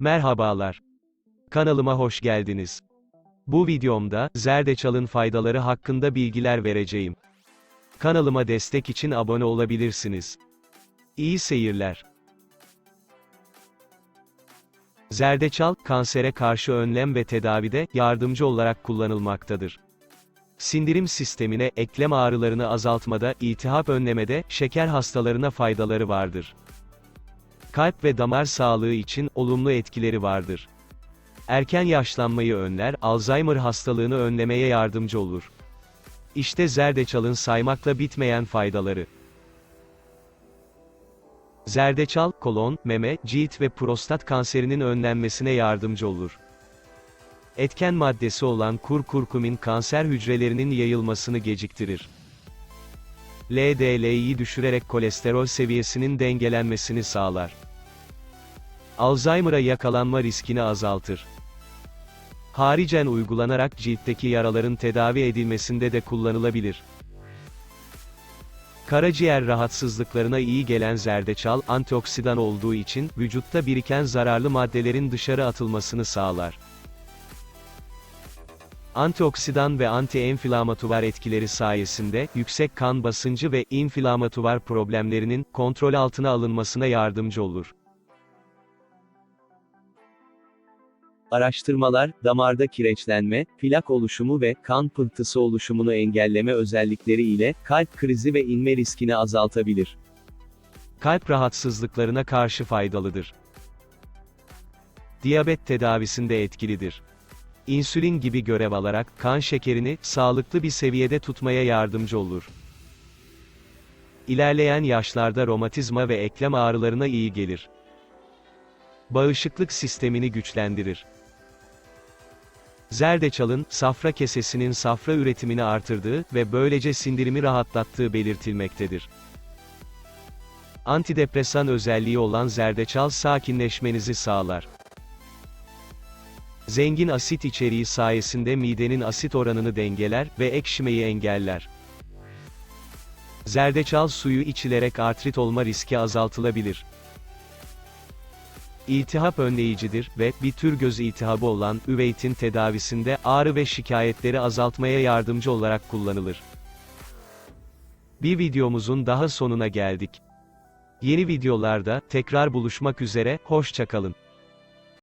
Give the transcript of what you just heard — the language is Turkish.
Merhabalar. Kanalıma hoş geldiniz. Bu videomda, zerdeçalın faydaları hakkında bilgiler vereceğim. Kanalıma destek için abone olabilirsiniz. İyi seyirler. Zerdeçal, kansere karşı önlem ve tedavide, yardımcı olarak kullanılmaktadır. Sindirim sistemine, eklem ağrılarını azaltmada, iltihap önlemede, şeker hastalarına faydaları vardır. Kalp ve damar sağlığı için, olumlu etkileri vardır. Erken yaşlanmayı önler, Alzheimer hastalığını önlemeye yardımcı olur. İşte zerdeçalın saymakla bitmeyen faydaları. Zerdeçal, kolon, meme, cilt ve prostat kanserinin önlenmesine yardımcı olur. Etken maddesi olan kurkurkumin kanser hücrelerinin yayılmasını geciktirir. LDL'yi düşürerek kolesterol seviyesinin dengelenmesini sağlar. Alzheimer'a yakalanma riskini azaltır. Haricen uygulanarak ciltteki yaraların tedavi edilmesinde de kullanılabilir. Karaciğer rahatsızlıklarına iyi gelen zerdeçal, antioksidan olduğu için, vücutta biriken zararlı maddelerin dışarı atılmasını sağlar. Antioksidan ve anti-enflamatuvar etkileri sayesinde, yüksek kan basıncı ve inflamatuvar problemlerinin, kontrol altına alınmasına yardımcı olur. Araştırmalar, damarda kireçlenme, plak oluşumu ve kan pıhtısı oluşumunu engelleme özellikleri ile, kalp krizi ve inme riskini azaltabilir. Kalp rahatsızlıklarına karşı faydalıdır. Diyabet tedavisinde etkilidir. İnsülin gibi görev alarak, kan şekerini, sağlıklı bir seviyede tutmaya yardımcı olur. İlerleyen yaşlarda romatizma ve eklem ağrılarına iyi gelir. Bağışıklık sistemini güçlendirir. Zerdeçalın, safra kesesinin safra üretimini artırdığı ve böylece sindirimi rahatlattığı belirtilmektedir. Antidepresan özelliği olan zerdeçal sakinleşmenizi sağlar. Zengin asit içeriği sayesinde midenin asit oranını dengeler ve ekşimeyi engeller. Zerdeçal suyu içilerek artrit olma riski azaltılabilir. İltihap önleyicidir ve bir tür göz iltihabı olan üveytin tedavisinde ağrı ve şikayetleri azaltmaya yardımcı olarak kullanılır. Bir videomuzun daha sonuna geldik. Yeni videolarda tekrar buluşmak üzere, hoşçakalın.